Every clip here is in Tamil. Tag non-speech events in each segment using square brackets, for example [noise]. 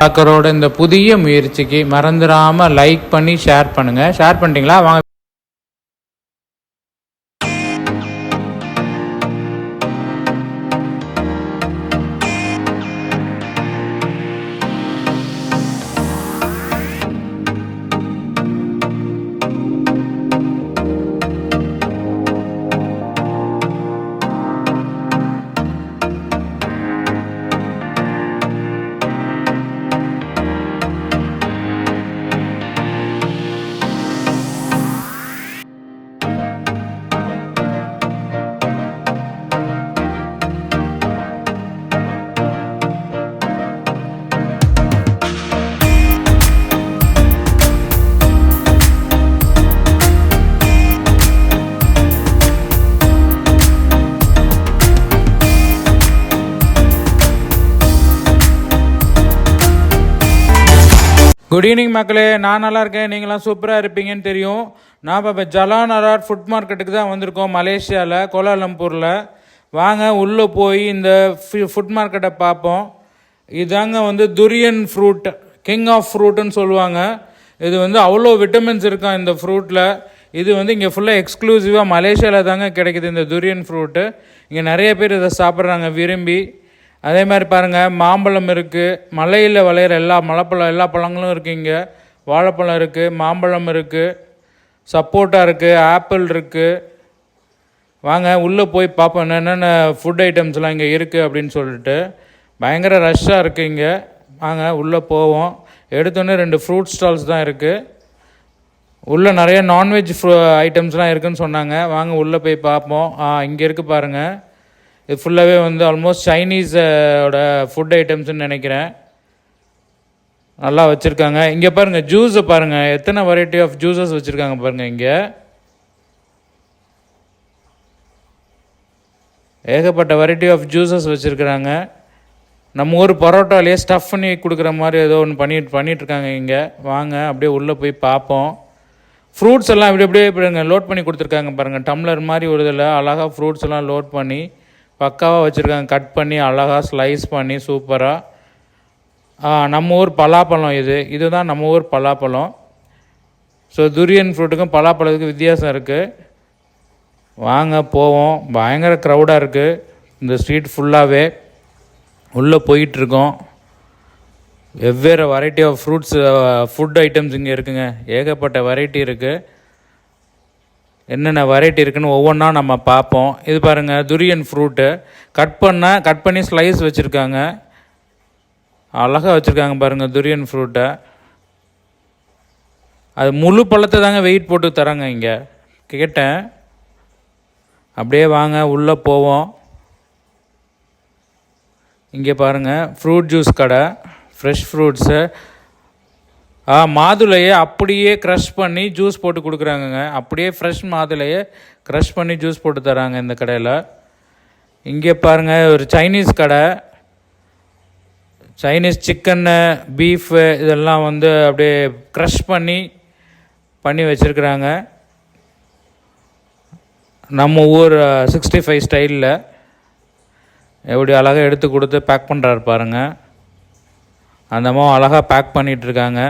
டாக்கரோட இந்த புதிய முயற்சிக்கு மறந்துடாமல் லைக் பண்ணி ஷேர் பண்ணுங்க. ஷேர் பண்ணிட்டீங்களா? வாங்க. குட் ஈவினிங் மக்களே. நான் நல்லா இருக்கேன். நீங்களாம் சூப்பராக இருப்பீங்கன்னு தெரியும். நான் இப்போ ஜலான் அராட் ஃபுட் மார்க்கெட்டுக்கு தான் வந்திருக்கோம் மலேசியாவில் கோலாலம்பூரில். வாங்க உள்ளே போய் இந்த ஃபுட் மார்க்கெட்டை பார்ப்போம். இதாங்க வந்து துரியன் ஃப்ரூட் கிங் ஆஃப் ஃப்ரூட்டுன்னு சொல்லுவாங்க. இது வந்து அவ்வளோ விட்டமின்ஸ் இருக்கும் இந்த ஃப்ரூட்டில் இது வந்து இங்கே ஃபுல்லாக எக்ஸ்க்ளூசிவாக மலேசியாவில் தாங்க கிடைக்குது இந்த துரியன் ஃப்ரூட்டு இங்கே நிறைய பேர் இதை சாப்பிட்றாங்க விரும்பி. அதே மாதிரி பாருங்கள் மாம்பழம் இருக்குது மலையில் விளையிற எல்லா மலைப்பழம் எல்லா பழங்களும் இருக்குது இங்கே. வாழைப்பழம் இருக்குது மாம்பழம் இருக்குது சப்போட்டா இருக்குது ஆப்பிள் இருக்குது வாங்க உள்ளே போய் பார்ப்போம் என்னென்ன ஃபுட் ஐட்டம்ஸ்லாம் இங்கே இருக்குது அப்படின்னு சொல்லிட்டு. பயங்கர ரஷ்ஷாக இருக்குது இங்கே. வாங்க உள்ளே போவோம். எடுத்தோன்னே ரெண்டு ஃப்ரூட் ஸ்டால்ஸ் தான் இருக்குது உள்ளே நிறைய நான்வெஜ் ஐட்டம்ஸ்லாம் இருக்குதுன்னு சொன்னாங்க. வாங்க உள்ளே போய் பார்ப்போம் ஆ இங்கே இருக்குது பாருங்கள் இது ஃபுல்லாகவே வந்து ஆல்மோஸ்ட் சைனீஸோட ஃபுட் ஐட்டம்ஸ்னு நினைக்கிறேன். நல்லா வச்சுருக்காங்க. இங்கே பாருங்கள் ஜூஸை பாருங்கள் எத்தனை வெரைட்டி ஆஃப் ஜூஸஸ் வச்சுருக்காங்க பாருங்கள் இங்கே. ஏகப்பட்ட வெரைட்டி ஆஃப் ஜூஸஸ் வச்சுருக்குறாங்க. நம்ம ஊர் பரோட்டாலேயே ஸ்டஃப் பண்ணி கொடுக்குற மாதிரி ஏதோ ஒன்று பண்ணிட்டு பண்ணிகிட்ருக்காங்க இங்கே. வாங்க அப்படியே உள்ளே போய் பார்ப்போம். ஃப்ரூட்ஸ் எல்லாம் இப்படி அப்படியே இப்படிங்க லோட் பண்ணி கொடுத்துருக்காங்க பாருங்கள் டம்ளர் மாதிரி ஒரு இதில் அழகாக ஃப்ரூட்ஸ் எல்லாம் லோட் பண்ணி பக்காவாக வச்சுருக்காங்க. கட் பண்ணி அழகாக ஸ்லைஸ் பண்ணி சூப்பராக நம்ம ஊர் பலாப்பழம் இது. இதுதான் நம்ம ஊர் பலாப்பழம். ஸோ துரியன் ஃப்ரூட்டுக்கும் பலாப்பழத்துக்கும் வித்தியாசம் இருக்குது வாங்க போவோம். பயங்கர க்ரௌடாக இருக்குது இந்த ஸ்ட்ரீட் ஃபுல்லாகவே உள்ளே போயிட்டுருக்கோம். வெவ்வேறு variety of fruits food items இங்கே இருக்குங்க. ஏகப்பட்ட வெரைட்டி இருக்குது என்னென்ன வெரைட்டி இருக்குன்னு ஒவ்வொன்றா நம்ம பார்ப்போம். இது பாருங்கள் துரியன் ஃப்ரூட்டு கட் பண்ண கட் பண்ணி ஸ்லைஸ் வச்சுருக்காங்க. அழகாக வச்சுருக்காங்க பாருங்கள் துரியன் ஃப்ரூட்டை அது முழு பழத்தை தாங்க வெயிட் போட்டு தராங்க இங்கே. கேட்டேன். அப்படியே வாங்க உள்ளே போவோம். இங்கே பாருங்கள் ஃப்ரூட் ஜூஸ் கடை. ஃப்ரெஷ் ஃப்ரூட்ஸு மாதுளையை அப்படியே க்ரஷ் பண்ணி ஜூஸ் போட்டு கொடுக்குறாங்கங்க. அப்படியே ஃப்ரெஷ் மாதுளையை க்ரஷ் பண்ணி ஜூஸ் போட்டு தராங்க இந்த கடையில். இங்கே பாருங்கள் ஒரு சைனீஸ் கடை. சைனீஸ் சிக்கன்னு பீஃபு இதெல்லாம் வந்து அப்படியே க்ரஷ் பண்ணி பண்ணி வச்சுருக்குறாங்க. நம்ம ஊர் சிக்ஸ்டி ஃபைவ் ஸ்டைலில் எப்படி அழகாக எடுத்து கொடுத்து பேக் பண்ணுறாரு பாருங்கள் அந்த அழகாக பேக் பண்ணிகிட்ருக்காங்க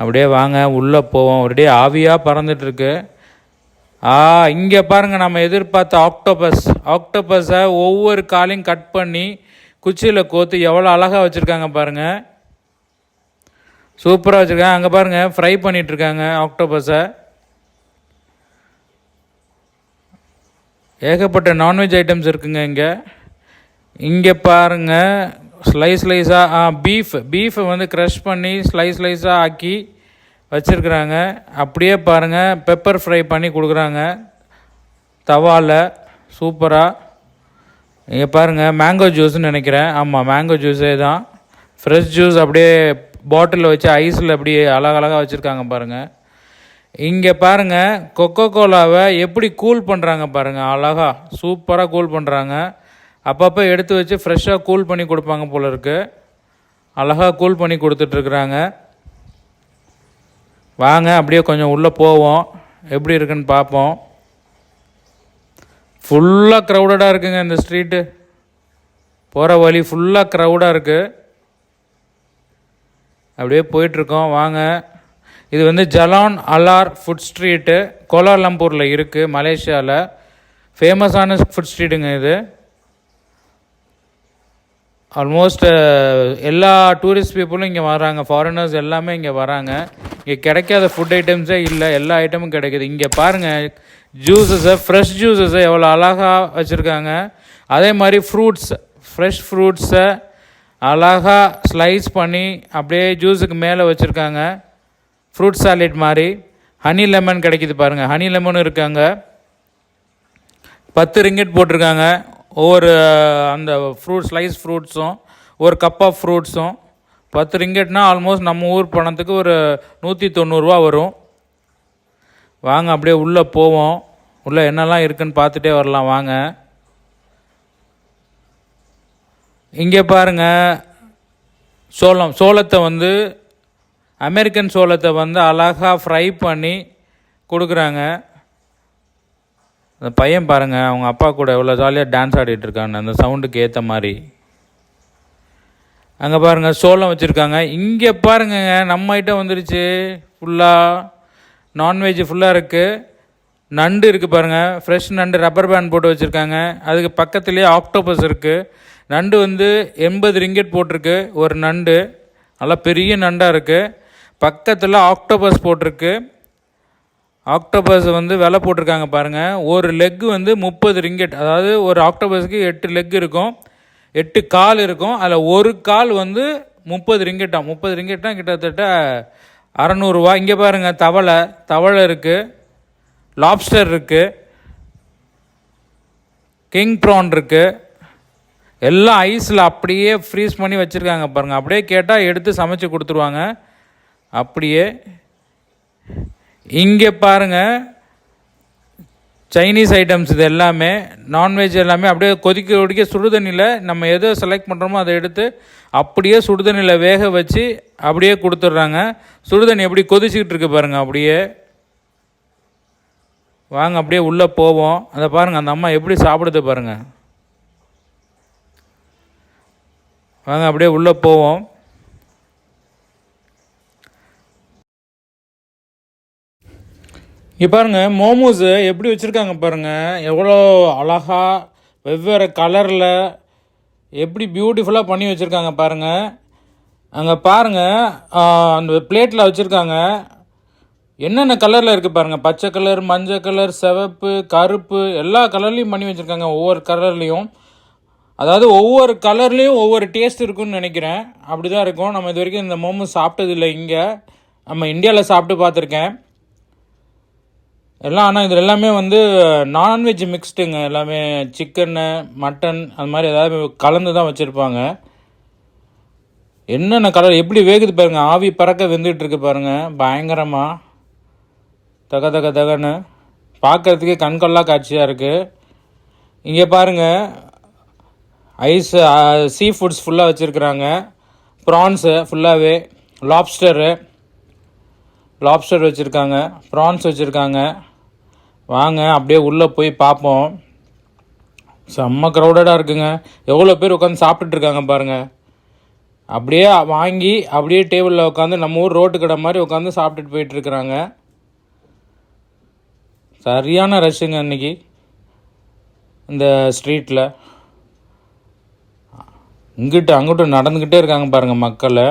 அப்படியே வாங்க உள்ளே போவோம். அப்படியே ஆவியாக பறந்துட்டுருக்கு. ஆ இங்கே பாருங்கள் நம்ம எதிர்பார்த்த ஆக்டோபஸ் ஆக்டோபஸை ஒவ்வொரு காலையும் கட் பண்ணி குச்சியில் கோத்து எவ்வளோ அழகாக வச்சுருக்காங்க பாருங்கள் சூப்பராக வச்சுருக்காங்க. அங்கே பாருங்கள் ஃப்ரை பண்ணிகிட்ருக்காங்க ஆக்டோபஸை ஏகப்பட்ட நான்வெஜ் ஐட்டம்ஸ் இருக்குங்க இங்கே. இங்கே பாருங்கள் ஸ்லைஸ் ஸ்லைஸாக ஆ பீஃப் பீஃபை வந்து க்ரஷ் பண்ணி ஸ்லைஸ் ஸ்லைஸாக ஆக்கி வச்சுருக்குறாங்க. அப்படியே பாருங்கள் பெப்பர் ஃப்ரை பண்ணி கொடுக்குறாங்க. தவாவில் சூப்பராக இங்கே பாருங்கள் மேங்கோ ஜூஸ்னு நினைக்கிறேன். ஆமாம் மேங்கோ ஜூஸே தான். ஃப்ரெஷ் ஜூஸ் அப்படியே பாட்டிலில் வச்சு ஐஸில் அப்படியே அழகழகாக வச்சுருக்காங்க பாருங்கள் இங்கே பாருங்கள் கொக்கோ கோலாவை எப்படி கூல் பண்ணுறாங்க பாருங்கள் அழகாக சூப்பராக கூல் பண்ணுறாங்க அப்பப்போ எடுத்து வச்சு ஃப்ரெஷ்ஷாக கூல் பண்ணி கொடுப்பாங்க போல இருக்கு. அழகாக கூல் பண்ணி கொடுத்துட்ருக்குறாங்க வாங்க அப்படியே கொஞ்சம் உள்ளே போவோம். எப்படி இருக்குன்னு பார்ப்போம். ஃபுல்லாக க்ரௌடடாக இருக்குங்க இந்த ஸ்ட்ரீட்டு போகிற வழி ஃபுல்லாக க்ரௌடாக இருக்குது அப்படியே போயிட்டுருக்கோம் வாங்க. இது வந்து ஜலான் அலார் ஃபுட் ஸ்ட்ரீட்டு கோலாலம்பூரில் இருக்குது மலேசியாவில் ஃபேமஸான ஃபுட் ஸ்ட்ரீட்டுங்க இது. ஆல்மோஸ்ட் uh, எல்லா டூரிஸ்ட் பீப்புளும் இங்கே வராங்க. ஃபாரினர்ஸ் எல்லாமே இங்கே வராங்க. இங்கே கிடைக்காத ஃபுட் ஐட்டம்ஸே இல்லை. எல்லா ஐட்டமும் கிடைக்குது. இங்கே பாருங்கள் ஜூஸஸை ஃப்ரெஷ் ஜூஸஸை எவ்வளோ அழகாக வச்சுருக்காங்க. அதே மாதிரி ஃப்ரூட்ஸ் ஃப்ரெஷ் ஃப்ரூட்ஸை அழகாக ஸ்லைஸ் பண்ணி அப்படியே ஜூஸுக்கு மேலே வச்சுருக்காங்க. ஃப்ரூட் சாலட் மாதிரி. ஹனி லெமன் கிடைக்குது பாருங்கள் ஹனி லெமனும் இருக்காங்க பத்து ரிங்கெட் போட்டிருக்காங்க. ஒவ்வொரு அந்த ஃப்ரூட் ஸ்லைஸ் ஃப்ரூட்ஸும் ஒரு கப் ஆஃப் ஃப்ரூட்ஸும் பத்து ரிங்கெட்னா ஆல்மோஸ்ட் நம்ம ஊர் பணத்துக்கு ஒரு நூற்றி தொண்ணூறுரூவா வரும். வாங்க அப்படியே உள்ளே போவோம். உள்ளே என்னெல்லாம் இருக்குன்னு பார்த்துட்டே வரலாம் வாங்க. இங்கே பாருங்க சோளம் சோளத்தை வந்து அமெரிக்கன் சோளத்தை வந்து அழகாக ஃப்ரை பண்ணி கொடுக்குறாங்க. அந்த பையன் பாருங்கள் அவங்க அப்பா கூட எவ்வளோ ஜாலியாக டான்ஸ் ஆடிட்டு இருக்காங்க. அந்த சவுண்டுக்கு ஏற்ற மாதிரி. அங்கே பாருங்க சோளம் வச்சுருக்காங்க. இங்கே பாருங்கங்க நம்ம ஐட்டம் வந்துருச்சு. ஃபுல்லாக நான்வெஜ் ஃபுல்லாக இருக்குது நண்டு இருக்குது பாருங்கள் ஃப்ரெஷ் நண்டு ரப்பர் பேண்ட் போட்டு வச்சுருக்காங்க. அதுக்கு பக்கத்துலேயே ஆக்டோபஸ் இருக்குது நண்டு வந்து எண்பது ரிங்கெட் போட்டிருக்கு ஒரு நண்டு. நல்லா பெரிய நண்டாக இருக்குது பக்கத்தில் ஆக்டோபஸ் போட்டிருக்கு. ஆக்டோபஸ் வந்து விலை போட்டிருக்காங்க பாருங்கள் ஒரு லெக்கு வந்து முப்பது ரிங்கெட் அதாவது ஒரு ஆக்டோபஸ்க்கு எட்டு லெக் இருக்கும். எட்டு கால் இருக்கும். அதில் ஒரு கால் வந்து முப்பது ரிங்கெட்டா முப்பது ரிங்கெட்னா கிட்டத்தட்ட அறநூறுவா இங்கே பாருங்கள் தவளை. தவளை இருக்குது லாப்ஸ்டர் இருக்குது கிங் ப்ரான் இருக்குது எல்லாம் ஐஸில் அப்படியே ஃப்ரீஸ் பண்ணி வச்சுருக்காங்க பாருங்கள் அப்படியே கேட்டால் எடுத்து சமைச்சு கொடுத்துருவாங்க. அப்படியே இங்கே பாருங்கள் சைனீஸ் ஐட்டம்ஸ் இது எல்லாமே நான்வெஜ் எல்லாமே அப்படியே கொதிக்க கொதிக்க சுடுதண்ணியில் நம்ம எதை செலக்ட் பண்ணுறோமோ அதை எடுத்து அப்படியே சுடுதண்ணியில் வேக வச்சு அப்படியே கொடுத்துட்றாங்க. சுடுதண்ணி எப்படி கொதிச்சுக்கிட்டு இருக்கு பாருங்கள் அப்படியே. வாங்க அப்படியே உள்ளே போவோம். அதை பாருங்கள் அந்த அம்மா எப்படி சாப்பிடுது பாருங்கள் வாங்க அப்படியே உள்ளே போவோம். இங்கே பாருங்கள் மோமோஸு எப்படி வச்சுருக்காங்க பாருங்கள் எவ்வளோ அழகாக வெவ்வேறு கலரில் எப்படி பியூட்டிஃபுல்லாக பண்ணி வச்சுருக்காங்க பாருங்கள் அங்கே பாருங்கள் அந்த பிளேட்டில் வச்சுருக்காங்க. என்னென்ன கலரில் இருக்குது பாருங்கள் பச்சை கலர் மஞ்சள் கலர் சிவப்பு கருப்பு எல்லா கலர்லேயும் பண்ணி வச்சுருக்காங்க ஒவ்வொரு கலர்லேயும் அதாவது ஒவ்வொரு கலர்லேயும் ஒவ்வொரு டேஸ்ட் இருக்குன்னு நினைக்கிறேன். அப்படி தான் இருக்கும். நம்ம இது வரைக்கும் இந்த மோமோஸ் சாப்பிட்டதில்லை இங்கே. நம்ம இந்தியாவில் சாப்பிட்டு பார்த்துருக்கேன். எல்லாம் ஆனால் இதில் எல்லாமே வந்து நான்வெஜ் மிக்ஸ்டுங்க எல்லாமே சிக்கனு மட்டன் அது மாதிரி ஏதாவது கலந்து தான் வச்சுருப்பாங்க. என்னென்ன கலர் எப்படி வேகுது பாருங்கள் ஆவி பறக்க வெந்துட்டு இருக்கு பாருங்கள் பயங்கரமாக தக தக தகன்னு. பார்க்கறதுக்கே கண்கொள்ளா காட்சியாக இருக்குது இங்கே பாருங்க. ஐஸ் சீ ஃபுட்ஸ் ஃபுல்லாக வச்சுருக்குறாங்க. ப்ரான்ஸு ஃபுல்லாகவே லாப்ஸ்டரு லாப்ஸ்டர் வச்சுருக்காங்க. ப்ரான்ஸ் வச்சுருக்காங்க. வாங்க அப்படியே உள்ளே போய் பார்ப்போம் செம்ம க்ரௌடடாக இருக்குங்க. எவ்வளோ பேர் உட்காந்து சாப்பிட்டுட்டு இருக்காங்க பாருங்கள் அப்படியே வாங்கி அப்படியே டேபிளில் உட்காந்து நம்ம ஊர் ரோட்டு கடை மாதிரி உட்காந்து சாப்பிட்டுட்டு போயிட்டுருக்குறாங்க சரியான ரஷ்ஷுங்க அன்றைக்கி இந்த ஸ்ட்ரீட்டில் இங்கிட்டு அங்கிட்டும் நடந்துக்கிட்டே இருக்காங்க பாருங்கள் மக்களை.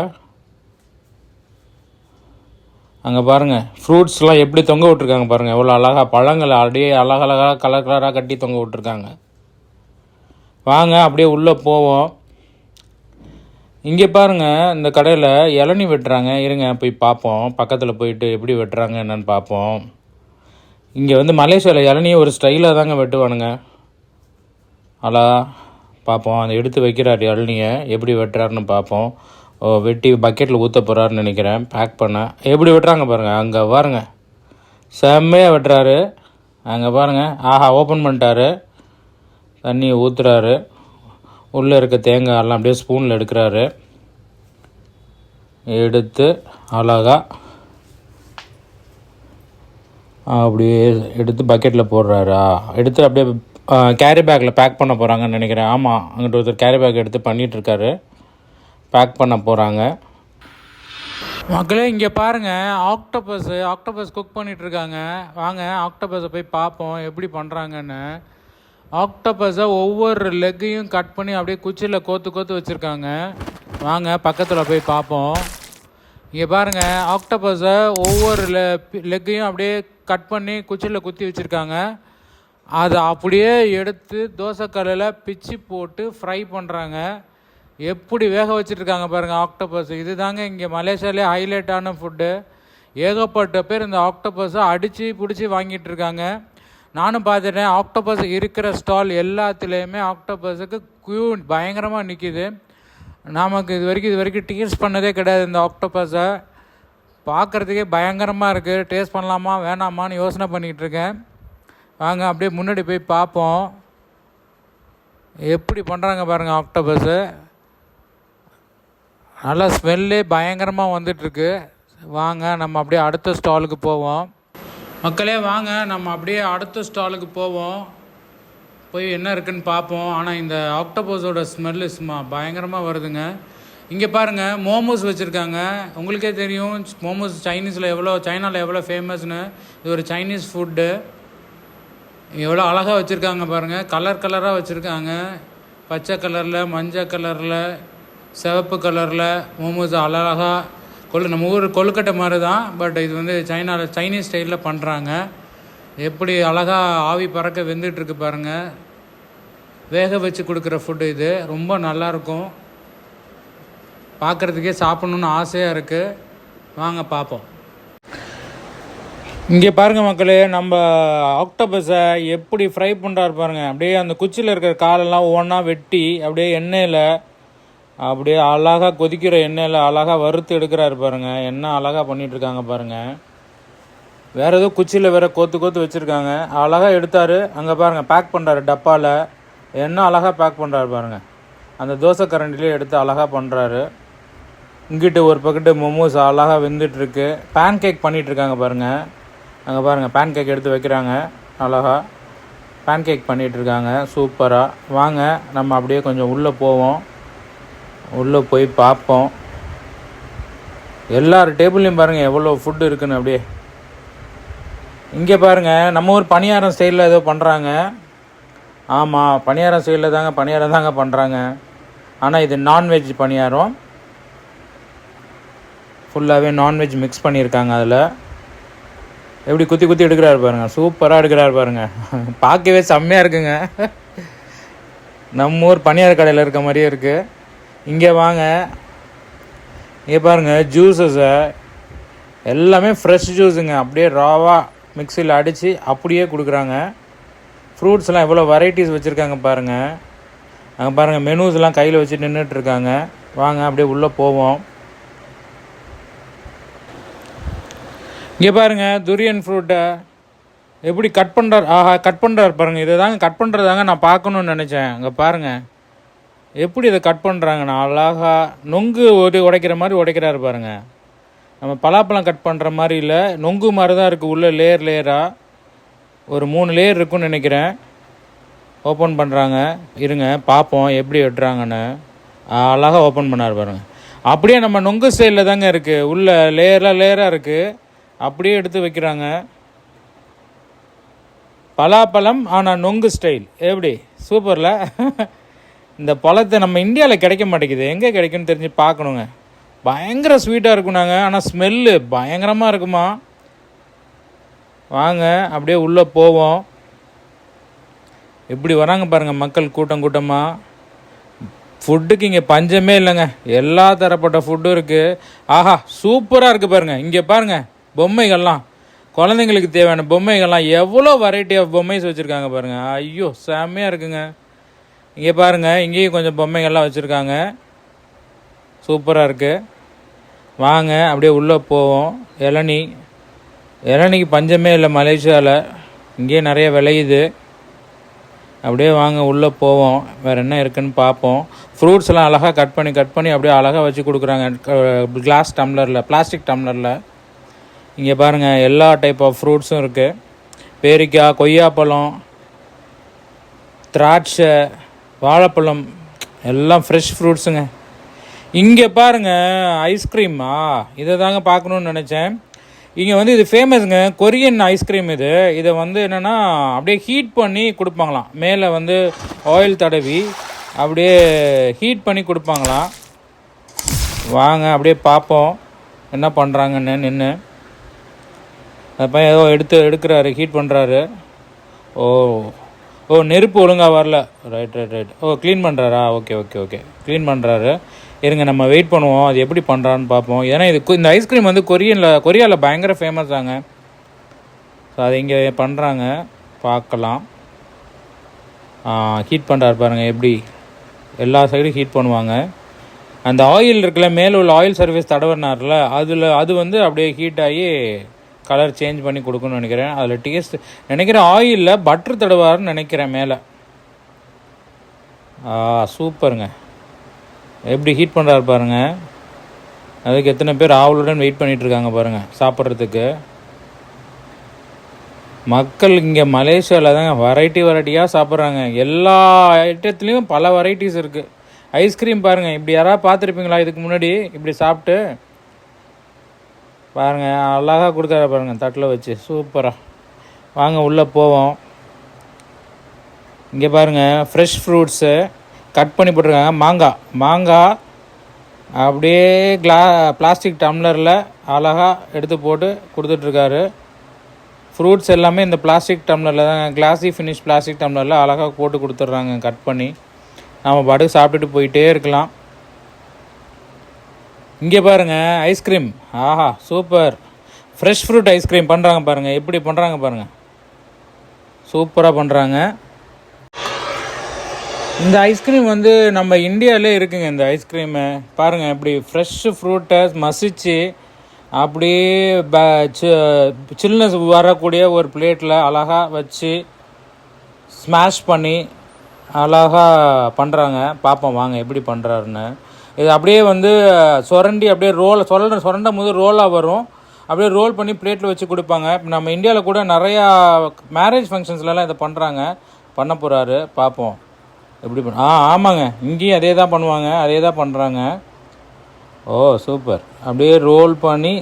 அங்கே பாருங்கள் ஃப்ரூட்ஸ்லாம் எப்படி தொங்க விட்ருக்காங்க பாருங்கள் எவ்வளோ அழகாக பழங்களை அப்படியே அழகழகாக கலர் கலராக கட்டி தொங்க விட்ருக்காங்க வாங்க அப்படியே உள்ளே போவோம். இங்கே பாருங்கள் இந்த கடையில் இளநி வெட்டுறாங்க. இருங்க போய் பார்ப்போம். பக்கத்தில் போயிட்டு எப்படி வெட்டுறாங்க என்னென்னு பார்ப்போம். இங்கே வந்து மலேசியாவில் இளநியை ஒரு ஸ்டைலாக தாங்க வெட்டுவானுங்க. அலா பார்ப்போம். அதை எடுத்து வைக்கிறார் இளநியை. எப்படி வெட்டுறாருன்னு பார்ப்போம். வெட்டி பக்கெட்டில் ஊற்ற போகிறாருன்னு நினைக்கிறேன். பேக் பண்ண. எப்படி வெட்டுறாங்க பாருங்கள் அங்கே பாருங்கள் செம்மையாக வெட்டுறாரு. அங்கே பாருங்கள் ஆஹா ஓப்பன் பண்ணிட்டாரு. தண்ணியை ஊற்றுறாரு உள்ளே இருக்க தேங்காய் எல்லாம் அப்படியே ஸ்பூனில் எடுக்கிறாரு. எடுத்து அழகாக அப்படியே எடுத்து பக்கெட்டில் போடுறாரா. எடுத்து அப்படியே கேரி பேக்கில் பேக் பண்ண போகிறாங்கன்னு நினைக்கிறேன். ஆமாம் அங்கிட்ட ஒருத்தர் கேரி பேக் எடுத்து பண்ணிகிட்ருக்காரு பேக் பண்ண போகிறாங்க மக்களே இங்கே பாருங்கள் ஆக்டோபஸ் ஆக்டோபஸ் குக் பண்ணிகிட்ருக்காங்க வாங்க ஆக்டோபஸை போய் பார்ப்போம் எப்படி பண்ணுறாங்கன்னு ஆக்டோபஸை ஒவ்வொரு லெக்கையும் கட் பண்ணி அப்படியே குச்சியில் கோத்து கோத்து வச்சுருக்காங்க. வாங்க பக்கத்தில் போய் பார்ப்போம். இங்கே பாருங்கள் ஆக்டோபஸை ஒவ்வொரு லெ லெக்கையும் அப்படியே கட் பண்ணி குச்சியில் குத்தி வச்சுருக்காங்க. அதை அப்படியே எடுத்து தோசைக்கல்லில் பிச்சு போட்டு ஃப்ரை பண்ணுறாங்க எப்படி வேக வச்சுட்ருக்காங்க பாருங்கள் ஆக்டோபஸ் இது தாங்க இங்கே மலேசியாலே ஹைலைட்டான ஃபுட்டு ஏகப்பட்ட பேர் இந்த ஆக்டோபஸை அடித்து பிடிச்சி வாங்கிட்டு இருக்காங்க. நானும் பார்த்துட்டேன் ஆக்டோபஸ் இருக்கிற ஸ்டால் எல்லாத்துலேயுமே ஆக்டோபஸுக்கு க்யூ பயங்கரமாக நிற்கிது நமக்கு இது வரைக்கும் இது வரைக்கும் டேஸ்ட் பண்ணதே கிடையாது இந்த ஆக்டோபஸை பார்க்குறதுக்கே பயங்கரமாக இருக்குது டேஸ்ட் பண்ணலாமா வேணாமான்னு யோசனை பண்ணிகிட்டு இருக்கேன். வாங்க அப்படியே முன்னாடி போய் பார்ப்போம். எப்படி பண்ணுறாங்க பாருங்கள் ஆக்டோபஸு நல்லா ஸ்மெல்லே பயங்கரமாக வந்துட்டுருக்கு. வாங்க நம்ம அப்படியே அடுத்த ஸ்டாலுக்கு போவோம். மக்களே வாங்க நம்ம அப்படியே அடுத்த ஸ்டாலுக்கு போவோம். போய் என்ன இருக்குன்னு பார்ப்போம். ஆனால் இந்த ஆக்டோபஸோட ஸ்மெல்லு சும்மா பயங்கரமாக வருதுங்க. இங்கே பாருங்கள் மோமோஸ் வச்சுருக்காங்க. உங்களுக்கே தெரியும் மோமோஸ் சைனீஸில் எவ்வளோ சைனாவில் எவ்வளோ ஃபேமஸ்னு இது ஒரு சைனீஸ் ஃபுட்டு எவ்வளோ அழகாக வச்சுருக்காங்க பாருங்கள் கலர் கலராக வச்சுருக்காங்க. பச்சை கலரில் மஞ்சள் கலரில் சிவப்பு கலரில் மோமோஸ் அழகாக கொழு நம்ம ஊர் கொழுக்கட்டை மாதிரி தான் பட் இது வந்து சைனாவில் சைனீஸ் ஸ்டைலில் பண்ணுறாங்க எப்படி அழகாக ஆவி பறக்க வெந்துட்டுருக்கு பாருங்கள் வேக வச்சு கொடுக்குற ஃபுட்டு இது. ரொம்ப நல்லாயிருக்கும் பார்க்குறதுக்கே சாப்பிட்ணுன்னு ஆசையாக இருக்குது வாங்க பார்ப்போம் இங்கே பாருங்கள் மக்களே நம்ம ஆக்டோபஸை எப்படி ஃப்ரை பண்ணுறாரு பாருங்கள் அப்படியே அந்த குச்சியில் இருக்கிற காலெல்லாம் ஒவ்வொன்றா வெட்டி அப்படியே எண்ணெயில் அப்படியே அழகாக கொதிக்கிற எண்ணெயில் அழகாக வறுத்து எடுக்கிறாரு பாருங்கள் என்ன அழகாக பண்ணிகிட்ருக்காங்க பாருங்கள் வேறு எதுவும் ஏதோ குச்சியில் வேறு கோத்து கோத்து வச்சுருக்காங்க. அழகாக எடுத்தார். அங்கே பாருங்க பேக் பண்ணுறாரு டப்பாவில் என்ன அழகாக பேக் பண்ணுறாரு பாருங்கள் அந்த தோசை கரண்டிலே எடுத்து அழகாக பண்ணுறாரு இங்கிட்டு ஒரு பக்கெட்டு மொமோஸ் அழகாக வெந்துட்டுருக்கு. பேன் கேக் பண்ணிகிட்ருக்காங்க இருக்காங்க பாருங்கள் அங்கே பாருங்கள் பேன் கேக் எடுத்து வைக்கிறாங்க. அழகாக பேன் கேக் பண்ணிகிட்ருக்காங்க இருக்காங்க சூப்பராக வாங்க நம்ம அப்படியே கொஞ்சம் உள்ளே போவோம். உள்ளே போய் பார்ப்போம் எல்லார் டேபிள்லையும் பாருங்கள் எவ்வளோ ஃபுட்டு இருக்குன்னு அப்படியே. இங்கே பாருங்கள் நம்ம ஊர் பணியாரம் ஸ்டைலில் ஏதோ பண்ணுறாங்க ஆமாம் பணியாரம் ஸ்டைலில் தாங்க பணியாரம் தாங்க பண்ணுறாங்க ஆனால் இது நான்வெஜ் பணியாரம். ஃபுல்லாகவே நான்வெஜ் மிக்ஸ் பண்ணியிருக்காங்க அதில். எப்படி குத்தி குத்தி எடுக்கிறாரு பாருங்க சூப்பராக எடுக்கிறாரு பாருங்கள் [laughs] பார்க்கவே செம்மையாக இருக்குங்க. [laughs] நம்ம ஊர் பணியார் கடையில் இருக்க மாதிரியே இருக்குது இங்கே வாங்க. இங்கே பாருங்க ஜூஸஸை எல்லாமே ஃப்ரெஷ் ஜூஸுங்க அப்படியே ராவாக மிக்சியில் அடித்து அப்படியே கொடுக்குறாங்க. ஃப்ரூட்ஸ்லாம் எவ்வளோ வெரைட்டிஸ் வச்சுருக்காங்க பாருங்கள் அங்கே பாருங்கள் மெனூஸ்லாம் கையில் வச்சு நின்றுட்டு இருக்காங்க. வாங்க அப்படியே உள்ளே போவோம். இங்கே பாருங்க துரியன் ஃப்ரூட்டை எப்படி கட் பண்ணுறார் ஆஹா கட் பண்ணுறாரு பாருங்கள் இதை தாங்க கட் பண்ணுறதாங்க நான் பார்க்கணுன்னு நினச்சேன். அங்கே பாருங்கள் எப்படி இதை கட் பண்ணுறாங்க நான் அழகா நொங்கு ஒரு உடைக்கிற மாதிரி உடைக்கிறாரு பாருங்க. நம்ம பலாப்பழம் கட் பண்ணுற மாதிரி இல்லை நொங்கு மாதிரி தான் இருக்குது உள்ளே லேயர் லேயராக ஒரு மூணு லேயர் இருக்குன்னு நினைக்கிறேன். ஓப்பன் பண்ணுறாங்க இருங்க பார்ப்போம் எப்படி வெட்டுறாங்கன்னு. அழகாக ஓப்பன் பண்ணார் பாருங்கள் அப்படியே நம்ம நொங்கு சைடில் தாங்க இருக்குது உள்ளே லேயராக லேயராக இருக்குது அப்படியே எடுத்து வைக்கிறாங்க. பலாப்பழம் ஆனால் நொங்கு ஸ்டைல் எப்படி? சூப்பரில். [laughs] இந்த பழத்தை நம்ம இந்தியாவில் கிடைக்க மாட்டேங்குது. எங்கே கிடைக்குன்னு தெரிஞ்சு பார்க்கணுங்க. பயங்கர ஸ்வீட்டாக இருக்கும் நாங்கள் ஆனால் ஸ்மெல்லு பயங்கரமாக இருக்குமா? வாங்க அப்படியே உள்ளே போவோம். எப்படி வராங்க பாருங்கள் மக்கள் கூட்டம் கூட்டமாக ஃபுட்டுக்கு இங்கே பஞ்சமே இல்லைங்க. எல்லா தரப்பட்ட ஃபுட்டும் இருக்குது ஆஹா சூப்பராக இருக்குது பாருங்கள் இங்கே பாருங்கள் பொம்மைகள்லாம். குழந்தைங்களுக்கு தேவையான பொம்மைகள்லாம். எவ்வளோ வெரைட்டி ஆஃப் பொம்மைஸ் வச்சுருக்காங்க பாருங்கள் ஐயோ செம்மையாக இருக்குங்க. இங்கே பாருங்கள் இங்கேயும் கொஞ்சம் பொம்மைகள்லாம் வச்சுருக்காங்க. சூப்பராக இருக்குது வாங்க அப்படியே உள்ளே போவோம். இளநி இளநிக்கு பஞ்சமே இல்லை மலேசியாவில் இங்கேயே நிறைய விளையுது. அப்படியே வாங்க உள்ளே போவோம். வேறு என்ன இருக்குன்னு பார்ப்போம். ஃப்ரூட்ஸ்லாம் அழகாக கட் பண்ணி கட் பண்ணி அப்படியே அழகாக வச்சு கொடுக்குறாங்க. கிளாஸ் டம்ளரில் பிளாஸ்டிக் டம்ளரில் இங்கே பாருங்கள் எல்லா டைப் ஆஃப் ஃப்ரூட்ஸும் இருக்குது பேரிக்காய் கொய்யாப்பழம் திராட்சை வாழைப்பழம் எல்லாம் ஃப்ரெஷ் ஃப்ரூட்ஸுங்க இங்கே பாருங்க ஐஸ்கிரீமா இதை தாங்க பார்க்கணுன்னு நினச்சேன். இங்கே வந்து இது ஃபேமஸுங்க கொரியன் ஐஸ்கிரீம் இது. இதை வந்து என்னென்னா அப்படியே ஹீட் பண்ணி கொடுப்பாங்களாம். மேலே வந்து ஆயில் தடவி அப்படியே ஹீட் பண்ணி கொடுப்பாங்களாம். வாங்க அப்படியே பார்ப்போம். என்ன பண்ணுறாங்கன்னு நின்று அப்போ பையன் ஏதோ எடுத்து எடுக்கிறாரு ஹீட் பண்ணுறாரு ஓ. ஓ நெருப்பு ஒழுங்காக வரல. ரைட் ரைட் ரைட் ஓ க்ளீன் பண்ணுறாரா ஓகே ஓகே ஓகே க்ளீன் பண்ணுறாரு இருங்க நம்ம வெயிட் பண்ணுவோம். அது எப்படி பண்ணுறான்னு பார்ப்போம். ஏன்னா இது இந்த ஐஸ்கிரீம் வந்து கொரியனில் கொரியாவில் பயங்கர ஃபேமஸ் தாங்க. ஸோ அது இங்கே பண்ணுறாங்க பார்க்கலாம். ஹீட் பண்ணுறாரு பாருங்கள் எப்படி. எல்லா சைடும் ஹீட் பண்ணுவாங்க. அந்த ஆயில் இருக்குல்ல மேலே உள்ள ஆயில் சர்வீஸ் தடவினார்ல அதில் அது வந்து அப்படியே ஹீட் ஆகி கலர் சேஞ்ச் பண்ணி கொடுக்கணும்னு நினைக்கிறேன். அதில் டேஸ்ட் நினைக்கிறேன் ஆயிலில் பட்டர் தடவாருன்னு நினைக்கிறேன் மேலே. ஆ சூப்பருங்க. எப்படி ஹீட் பண்ணுறாரு பாருங்கள் அதுக்கு எத்தனை பேர் ஆவலுடன் வெயிட் பண்ணிகிட்ருக்காங்க இருக்காங்க சாப்பிட்றதுக்கு. மக்கள் இங்கே மலேசியாவில் தாங்க வெரைட்டி வெரைட்டியாக சாப்பிட்றாங்க. எல்லா ஐட்டத்துலேயும் பல வெரைட்டிஸ் இருக்குது ஐஸ்கிரீம் பாருங்கள் இப்படி யாராவது பார்த்துருப்பீங்களா? இதுக்கு முன்னாடி இப்படி சாப்பிட்டு பாருங்கள் அழகாக கொடுக்குற பாருங்கள் தட்டில் வச்சு. சூப்பராக வாங்க உள்ளே போவோம். இங்கே பாருங்கள் ஃப்ரெஷ் ஃப்ரூட்ஸு கட் பண்ணி போட்டிருக்காங்க. மாங்காய். மாங்காய் அப்படியே கிளா பிளாஸ்டிக் டம்ளரில் அழகாக எடுத்து போட்டு கொடுத்துட்ருக்காரு. ஃப்ரூட்ஸ் எல்லாமே இந்த பிளாஸ்டிக் டம்ளரில் தான் கிளாஸி ஃபினிஷ் பிளாஸ்டிக் டம்ளரில் அழகாக போட்டு கொடுத்துட்றாங்க கட் பண்ணி. நம்ம பாட்டுக்கு சாப்பிட்டுட்டு போயிட்டே இருக்கலாம். இங்கே பாருங்கள் ஐஸ்கிரீம் ஆஹா super fresh fruit ice cream பண்ணுறாங்க பாருங்கள் எப்படி பண்ணுறாங்க பாருங்கள் சூப்பராக பண்ணுறாங்க இந்த ஐஸ்கிரீம் வந்து நம்ம இந்தியாவிலே இருக்குங்க இந்த ஐஸ்கிரீமு பாருங்கள் இப்படி ஃப்ரெஷ்ஷு ஃப்ரூட்டை மசிச்சு அப்படியே ப சில்னஸ் வரக்கூடிய ஒரு பிளேட்டில் அழகாக வச்சு ஸ்மாஷ் பண்ணி அழகாக பண்ணுறாங்க பார்ப்போம் வாங்க எப்படி பண்ணுறாருன்னு இது அப்படியே வந்து சுரண்டி அப்படியே ரோல் சுரண்ட சுரண்டும் போது ரோலாக வரும். அப்படியே ரோல் பண்ணி பிளேட்டில் வச்சு கொடுப்பாங்க. இப்போ நம்ம இந்தியாவில் கூட நிறையா மேரேஜ் ஃபங்க்ஷன்ஸ்லலாம் இதை பண்ணுறாங்க பண்ண போகிறாரு பார்ப்போம் எப்படி பண்ண ஆ ஆமாங்க. இங்கேயும் அதே தான் பண்ணுவாங்க. அதே தான் பண்ணுறாங்க ஓ சூப்பர். அப்படியே ரோல் பண்ணி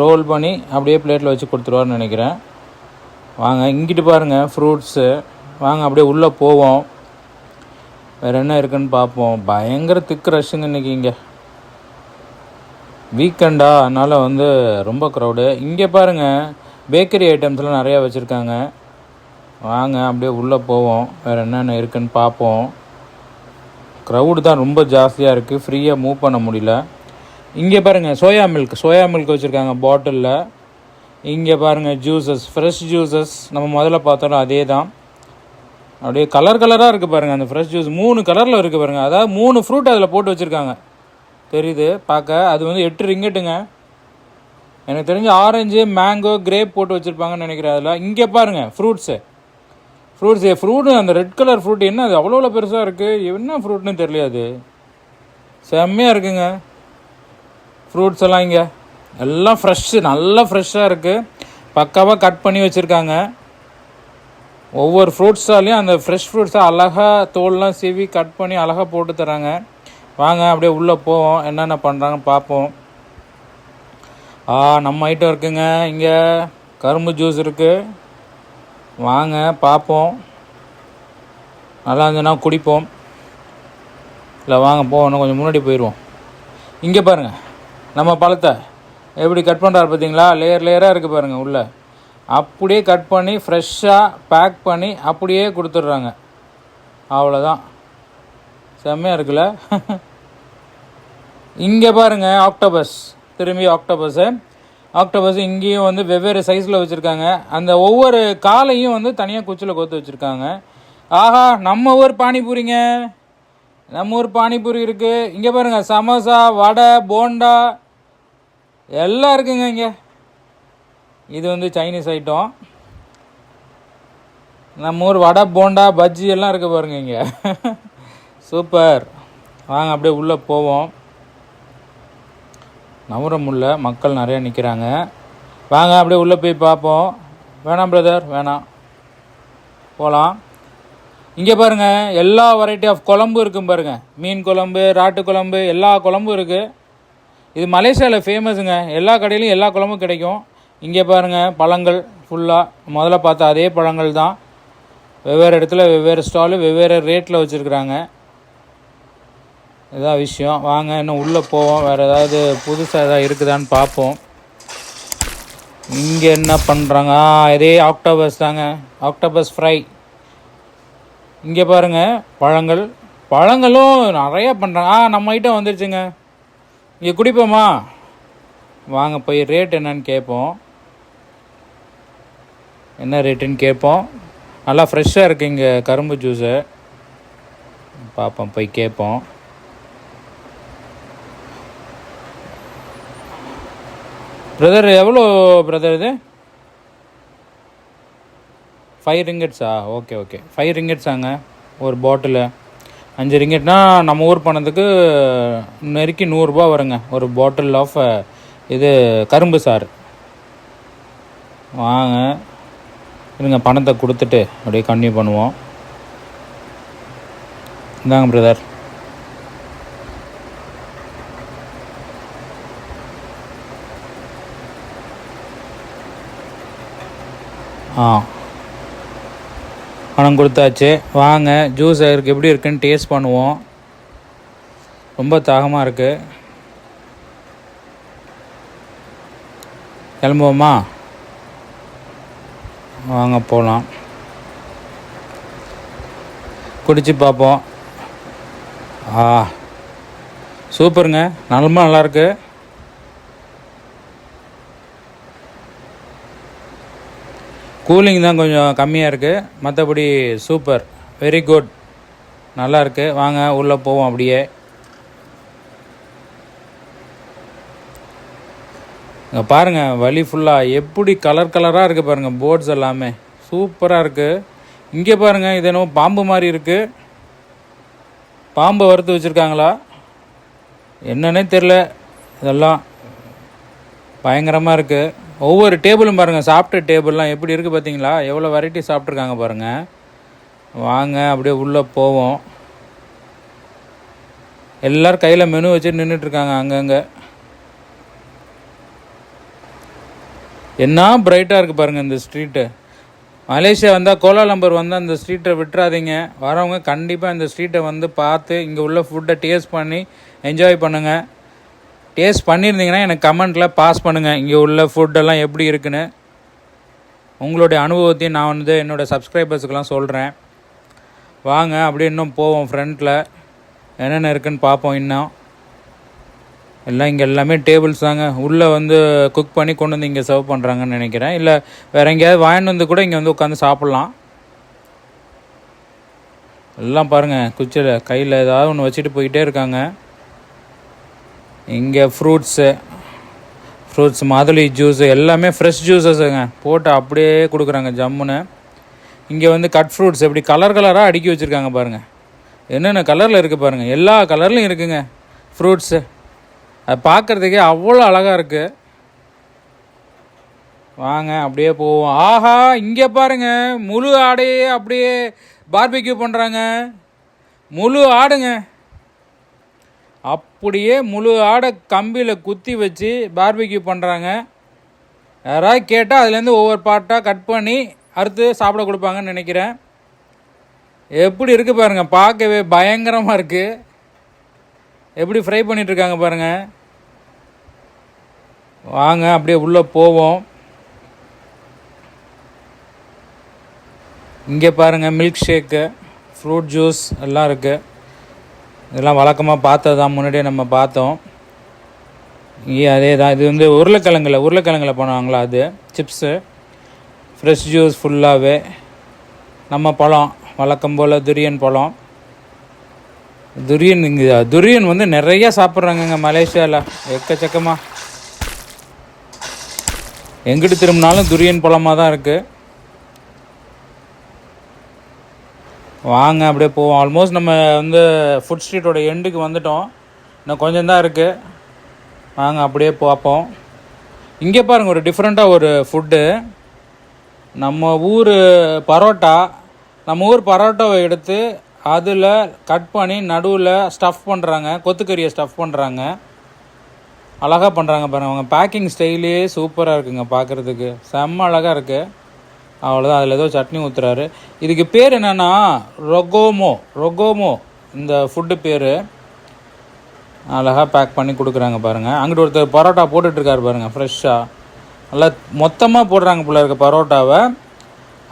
ரோல் பண்ணி அப்படியே பிளேட்டில் வச்சு கொடுத்துருவார்னு நினைக்கிறேன். வாங்க இங்கிட்டு பாருங்கள் ஃப்ரூட்ஸு. வாங்க அப்படியே உள்ளே போவோம். வேறு என்ன இருக்குன்னு பார்ப்போம். பயங்கர திக்கு ரஷ்ஷுங்க இன்றைக்கி இங்கே. வீக்கெண்டா அதனால் வந்து ரொம்ப க்ரௌடு இங்கே பாருங்கள் பேக்கரி ஐட்டம்ஸ்லாம் நிறையா வச்சுருக்காங்க. வாங்க அப்படியே உள்ளே போவோம். வேறு என்னென்ன இருக்குன்னு பார்ப்போம். க்ரௌடு தான் ரொம்ப ஜாஸ்தியாக இருக்குது ஃப்ரீயாக மூவ் பண்ண முடியல. இங்கே பாருங்கள் சோயா மில்க் சோயா மில்க் வச்சுருக்காங்க பாட்டிலில் இங்கே பாருங்கள் ஜூஸஸ் ஃப்ரெஷ் ஜூஸஸ் நம்ம முதல்ல பார்த்தோம் அதே தான் அப்படியே கலர் கலராக இருக்குது பாருங்கள் அந்த ஃப்ரெஷ் ஜூஸ் மூணு கலரில் இருக்குது பாருங்கள் அதாவது மூணு ஃப்ரூட் அதில் போட்டு வச்சுருக்காங்க. தெரியுது? பார்க்க அது வந்து எட்டு ரிங்கெட்டுங்க எனக்கு தெரிஞ்சு ஆரஞ்சு மேங்கோ கிரேப் போட்டு வச்சுருப்பாங்கன்னு நினைக்கிறேன் அதில். இங்கே பாருங்கள் ஃப்ரூட்ஸு ஃப்ரூட்ஸ் ஃப்ரூட்டு அந்த ரெட் கலர் ஃப்ரூட் என்ன அது? அவ்வளோ பெருசாக இருக்குது என்ன ஃப்ரூட்னு தெரியாது செம்மையாக இருக்குங்க. ஃப்ரூட்ஸ் எல்லாம் இங்கே. எல்லாம் ஃப்ரெஷ்ஷு நல்லா ஃப்ரெஷ்ஷாக இருக்குது பக்காவாக கட் பண்ணி வச்சுருக்காங்க. ஒவ்வொரு ஃப்ரூட்ஸாலையும் அந்த ஃப்ரெஷ் ஃப்ரூட்ஸாக அழகாக தோல்லாம் சீவி கட் பண்ணி அழகாக போட்டு தராங்க. வாங்க அப்படியே உள்ளே போவோம். என்னென்ன பண்ணுறாங்கன்னு பார்ப்போம். ஆ நம்ம ஐட்டம் இருக்குங்க. இங்கே கரும்பு ஜூஸ் இருக்குது வாங்க பார்ப்போம். நல்லா இருந்ததுன்னா குடிப்போம். இல்லை வாங்க போவோம். இன்னும் கொஞ்சம் முன்னாடி போயிடுவோம். இங்கே பாருங்கள் நம்ம பழத்தை எப்படி கட் பண்ணுறாரு பார்த்தீங்களா? லேயர் லேயராக இருக்குது பாருங்கள் உள்ளே. அப்படியே கட் பண்ணி ஃப்ரெஷ்ஷாக பேக் பண்ணி அப்படியே கொடுத்துட்றாங்க. அவ்வளோதான் செம்மையாக இருக்குல்ல? [laughs] இங்கே பாருங்கள் ஆக்டோபஸ் திரும்பி ஆக்டோபஸ்ஸு ஆக்டோபஸ் இங்கேயும் வந்து வெவ்வேறு சைஸில் வச்சுருக்காங்க. அந்த ஒவ்வொரு காலையும் வந்து தனியாக குச்சியில் கோத்து வச்சுருக்காங்க. ஆஹா நம்ம ஊர் பானிபூரிங்க. நம்ம ஊர் பானிபூரி இருக்குது இங்கே பாருங்கள் சமோசா வடை போண்டா. எல்லாம் இருக்குங்க இங்கே. இது வந்து சைனீஸ் ஐட்டம் நம்ம ஊர் வடை போண்டா பஜ்ஜி எல்லாம் இருக்க பாருங்க இங்கே. சூப்பர். வாங்க அப்படியே உள்ளே போவோம். நவரமுள்ள மக்கள் நிறையா நிற்கிறாங்க வாங்க அப்படியே உள்ளே போய் பார்ப்போம். வேணாம் பிரதர் வேணாம். போகலாம் இங்கே பாருங்க எல்லா வெரைட்டி ஆஃப் குழம்பு இருக்கும் பாருங்க. மீன் குழம்பு ராட்டு குழம்பு எல்லா குழம்பும் இருக்குது இது மலேசியாவில் ஃபேமஸுங்க எல்லா கடையிலையும் எல்லா குழம்பும் கிடைக்கும். இங்கே பாருங்கள் பழங்கள் ஃபுல்லாக முதல்ல பார்த்தா அதே பழங்கள் தான். வெவ்வேறு இடத்துல வெவ்வேறு ஸ்டாலு வெவ்வேறு ரேட்டில் வச்சுருக்குறாங்க. இதான் விஷயம். வாங்க இன்னும் உள்ளே போவோம். வேறு ஏதாவது புதுசாக எதாவது இருக்குதான்னு பார்ப்போம். இங்கே என்ன பண்ணுறாங்க ஆ இதே ஆக்டோபஸ் தாங்க. ஆக்டோபஸ் ஃப்ரை இங்கே பாருங்க பழங்கள். பழங்களும் நிறையா பண்ணுறாங்க ஆ நம்ம ஐட்டம் வந்துருச்சுங்க. இங்கே குடிப்போமா? வாங்க போய் ரேட் என்னன்னு கேட்போம். என்ன ரேட்டுன்னு கேட்போம். நல்லா ஃப்ரெஷ்ஷாக இருக்குது இங்கே கரும்பு ஜூஸு பார்ப்போம் போய் கேட்போம். பிரதர் எவ்வளோ பிரதர் இது? ஃபைவ் ரிங்கெட்ஸா ஓகே ஓகே ஃபைவ் ரிங்கெட்ஸாங்க ஒரு பாட்டிலு அஞ்சு ரிங்கெட்னா நம்ம ஊர் பணத்துக்கு நெருக்கி நூறுரூபா வருங்க. ஒரு பாட்டில் ஆஃப் இது கரும்பு சாறு. வாங்க. இருங்க பணத்தை கொடுத்துட்டு அப்படியே கன்டினியூ பண்ணுவோம். இந்தாங்க பிரதர் ஆ. பணம் கொடுத்தாச்சு. வாங்க ஜூஸ் இருக்கு எப்படி இருக்குன்னு டேஸ்ட் பண்ணுவோம். ரொம்ப தாகமாக இருக்குது கிளம்புவோமா? வாங்க போகலாம் குடிச்சு பார்ப்போம் ஆ சூப்பருங்க. நல்லமா நல்லாயிருக்கு கூலிங் தான் கொஞ்சம் கம்மியாக இருக்குது மற்றபடி சூப்பர். Very good. நல்லாயிருக்கு வாங்க உள்ளே போவோம் அப்படியே. இங்கே பாருங்கள் வழி ஃபுல்லாக எப்படி கலர் கலராக இருக்குது பாருங்கள் போர்ட்ஸ் எல்லாமே. சூப்பராக இருக்குது இங்கே பாருங்கள் இது என்னவோ பாம்பு மாதிரி இருக்குது பாம்பை வறுத்து வச்சுருக்காங்களா? என்னன்னே தெரில இதெல்லாம் பயங்கரமாக இருக்குது ஒவ்வொரு டேபிளும் பாருங்கள் சாப்பிட்ட டேபிள்லாம் எப்படி இருக்குது பார்த்தீங்களா எவ்வளோ வெரைட்டி சாப்பிட்ருக்காங்க பாருங்கள் வாங்க அப்படியே உள்ளே போவோம். எல்லோரும் கையில் மெனு வச்சு நின்றுட்டுருக்காங்க அங்கங்கே. என்ன பிரைட்டாக இருக்குது பாருங்கள் இந்த ஸ்ட்ரீட்டு மலேசியா வந்தால் கோலாலம்பர் வந்தால் அந்த ஸ்ட்ரீட்டை விட்டுறாதீங்க. வரவங்க கண்டிப்பாக இந்த ஸ்ட்ரீட்டை வந்து பார்த்து இங்கே உள்ள ஃபுட்டை டேஸ்ட் பண்ணி என்ஜாய் பண்ணுங்கள் டேஸ்ட் பண்ணியிருந்தீங்கன்னா எனக்கு கமெண்ட்டில் பாஸ் பண்ணுங்கள் இங்கே உள்ள ஃபுட்டெல்லாம் எப்படி இருக்குன்னு. உங்களுடைய அனுபவத்தையும் நான் வந்து என்னோடய சப்ஸ்கிரைபர்ஸுக்கெல்லாம் சொல்கிறேன் வாங்க அப்படியே இன்னும் போவோம் ஃப்ரண்ட்டில் என்னென்ன இருக்குன்னு பார்ப்போம் இன்னும். எல்லாம் இங்கே எல்லாமே டேபிள்ஸ் தாங்க. உள்ளே வந்து குக் பண்ணி கொண்டு வந்து இங்கே சர்வ் பண்ணுறாங்கன்னு நினைக்கிறேன். இல்லை வேறு எங்கேயாவது வாங்கிட்டு வந்து கூட இங்கே வந்து உட்காந்து சாப்பிட்லாம். எல்லாம் பாருங்கள் குச்சியில் கையில் ஏதாவது ஒன்று வச்சுட்டு போயிட்டே இருக்காங்க. இங்கே ஃப்ரூட்ஸு ஃப்ரூட்ஸ் மாதுளை ஜூஸு எல்லாமே ஃப்ரெஷ் ஜூஸஸுங்க போட்டு அப்படியே கொடுக்குறாங்க ஜம்முன்னு. இங்கே வந்து கட் ஃப்ரூட்ஸ் எப்படி கலர் கலராக அடுக்கி வச்சுருக்காங்க பாருங்கள் என்னென்ன கலரில் இருக்குது பாருங்கள் எல்லா கலர்லையும் இருக்குங்க. ஃப்ரூட்ஸு அது பார்க்குறதுக்கே அவ்வளோ அழகாக இருக்குது வாங்க அப்படியே போவோம். ஆஹா இங்கே பாருங்க முழு ஆடையே அப்படியே பார்பிக்யூ பண்ணுறாங்க முழு ஆடுங்க. அப்படியே முழு ஆடை கம்பியில் குத்தி வச்சு பார்பிக்யூ பண்ணுறாங்க யாராவது கேட்டால் அதுலேருந்து ஒவ்வொரு பார்ட்டாக கட் பண்ணி அறுத்து சாப்பிட கொடுப்பாங்கன்னு நினைக்கிறேன். எப்படி இருக்குது பாருங்கள் பார்க்கவே பயங்கரமாக இருக்குது எப்படி ஃப்ரை பண்ணிகிட்ருக்காங்க பாருங்கள் வாங்க அப்படியே உள்ளே போவோம். இங்கே பாருங்கள் மில்க் ஷேக்கு ஃப்ரூட் ஜூஸ் எல்லாம் இருக்குது இதெல்லாம் வழக்கமாக பார்த்தது தான் முன்னாடியே நம்ம பார்த்தோம். இங்கே அதே தான் இது வந்து உருளைக்கிழங்குல உருளைக்கிழங்குல பண்ணுவாங்களா அது? சிப்ஸு ஃப்ரெஷ் ஜூஸ் ஃபுல்லாகவே நம்ம பழம் வழக்கம் போல் துரியன் பழம். துரியன் இங்கே துரியன் வந்து நிறைய சாப்பிட்றாங்கங்க மலேசியாவில் எக்கச்சக்கமாக எங்கிட்டு திரும்பினாலும் துரியன் பழமாக தான் இருக்குது வாங்க அப்படியே போவோம். ஆல்மோஸ்ட் நம்ம வந்து ஃபுட் ஸ்ட்ரீட்டோட எண்டுக்கு வந்துட்டோம். இன்னும் கொஞ்சம் தான் இருக்குது வாங்க அப்படியே பார்ப்போம். இங்கே பாருங்கள் ஒரு டிஃப்ரெண்ட்டாக ஒரு ஃபுட்டு நம்ம ஊர் பரோட்டா. நம்ம ஊர் பரோட்டாவை எடுத்து அதில் கட் பண்ணி நடுவில் ஸ்டஃப் பண்ணுறாங்க கொத்துக்கறியை ஸ்டஃப் பண்ணுறாங்க அழகாக பண்ணுறாங்க பாருங்கள் அவங்க பேக்கிங் ஸ்டைலே சூப்பராக இருக்குங்க பார்க்குறதுக்கு செம்ம அழகாக இருக்குது அவ்வளோதான் அதில் ஏதோ சட்னி ஊற்றுறாரு இதுக்கு பேர் என்னென்னா ரொகோமோ. ரொகோமோ இந்த ஃபுட்டு பேர். அழகாக பேக் பண்ணி கொடுக்குறாங்க பாருங்கள் அங்கிட்டு ஒருத்தர் பரோட்டா போட்டுட்ருக்காரு பாருங்கள் ஃப்ரெஷ்ஷாக நல்லா மொத்தமாக போடுறாங்க பிள்ளை இருக்க பரோட்டாவை.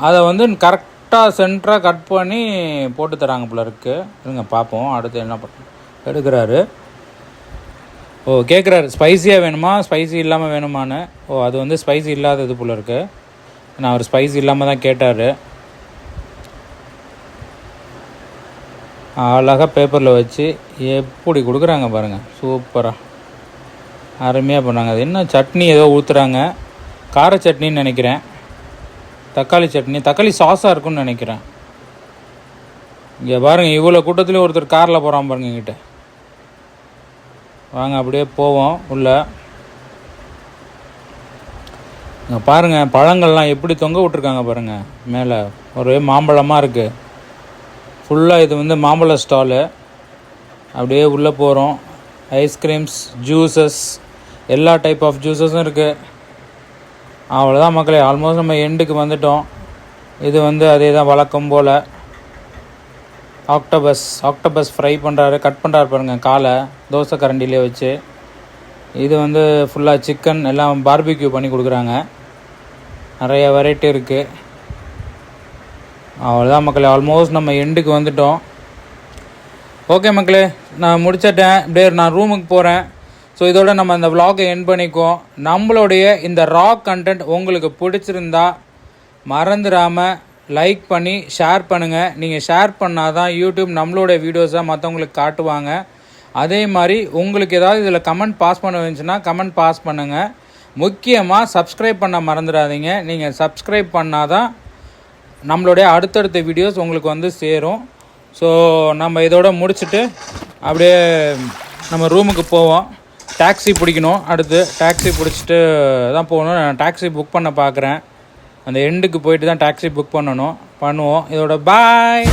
அதை வந்து கரெக்ட் கரெக்டாக சென்டராக கட் பண்ணி போட்டு தராங்க போல இருக்கு. இருங்க பார்ப்போம் அடுத்து என்ன பண்ண எடுக்கிறாரு. ஓ கேட்குறாரு ஸ்பைசியாக வேணுமா? ஸ்பைசி இல்லாமல் வேணுமான்னு. ஓ அது வந்து ஸ்பைசி இல்லாதது போல இருக்கு. நான் அவர் ஸ்பைசி இல்லாமல் தான் கேட்டார். அழகாக பேப்பரில் வச்சு எப்படி கொடுக்குறாங்க பாருங்கள் சூப்பராக அருமையாக பண்ணாங்க. அது என்ன சட்னி ஏதோ ஊற்றுறாங்க கார சட்னின்னு நினைக்கிறேன். தக்காளி சட்னி தக்காளி சாஸாக இருக்கும்னு நினைக்கிறேன். இங்கே பாருங்கள் இவ்வளோ கூட்டத்துலேயும் ஒருத்தர் காரில் போகிறான் பாருங்க எங்கிட்ட வாங்க அப்படியே போவோம் உள்ள. இங்கே பாருங்கள் பழங்கள்லாம் எப்படி தொங்க விட்ருக்காங்க பாருங்கள் மேலே. ஒரே மாம்பழமாக இருக்குது ஃபுல்லாக இது வந்து மாம்பழ ஸ்டாலு அப்படியே உள்ளே போகிறோம் ஐஸ்கிரீம்ஸ் ஜூஸஸ் எல்லா டைப் ஆஃப் ஜூஸஸும் இருக்குது அவ்வளோதான் மக்களே ஆல்மோஸ்ட் நம்ம எண்டுக்கு வந்துட்டோம். இது வந்து அதே தான் வழக்கம் போல். ஆக்டோபஸ் ஆக்டோபஸ் ஃப்ரை பண்ணுறாரு கட் பண்ணுறாரு பாருங்கள் காலை தோசை கரண்டிலே வச்சு. இது வந்து ஃபுல்லாக சிக்கன் எல்லாம் பார்பிக்யூ பண்ணி கொடுக்குறாங்க. நிறைய வெரைட்டி இருக்குது அவ்வளோதான் மக்களே ஆல்மோஸ்ட் நம்ம எண்டுக்கு வந்துட்டோம். ஓகே மக்களே நான் முடிச்சிட்டேன். அப்படியே நான் ரூமுக்கு போகிறேன் ஸோ இதோட நம்ம அந்த விலாகை என் பண்ணிக்குவோம். நம்மளுடைய இந்த ராக் கண்டென்ட் உங்களுக்கு பிடிச்சிருந்தா மறந்துடாமல் லைக் பண்ணி ஷேர் பண்ணுங்கள் நீங்கள் ஷேர் பண்ணால் தான் யூடியூப் நம்மளோட வீடியோஸை மற்றவங்களுக்கு காட்டுவாங்க. அதே மாதிரி உங்களுக்கு ஏதாவது இதில் கமெண்ட் பாஸ் பண்ண இருந்துச்சுன்னா கமெண்ட் பாஸ் பண்ணுங்கள் முக்கியமாக சப்ஸ்கிரைப் பண்ண மறந்துடாதீங்க நீங்கள் சப்ஸ்கிரைப் பண்ணால் தான் நம்மளுடைய அடுத்தடுத்த வீடியோஸ் உங்களுக்கு வந்து சேரும். ஸோ நம்ம இதோட முடிச்சுட்டு அப்படியே நம்ம ரூமுக்கு போவோம். டாக்ஸி பிடிக்கணும். அடுத்து டாக்ஸி பிடிச்சிட்டு தான் போகணும். நான் டாக்ஸி புக் பண்ண பார்க்குறேன். அந்த எண்டுக்கு போயிட்டு தான் டாக்ஸி புக் பண்ணணும். பண்ணுவோம். இதோட பாய்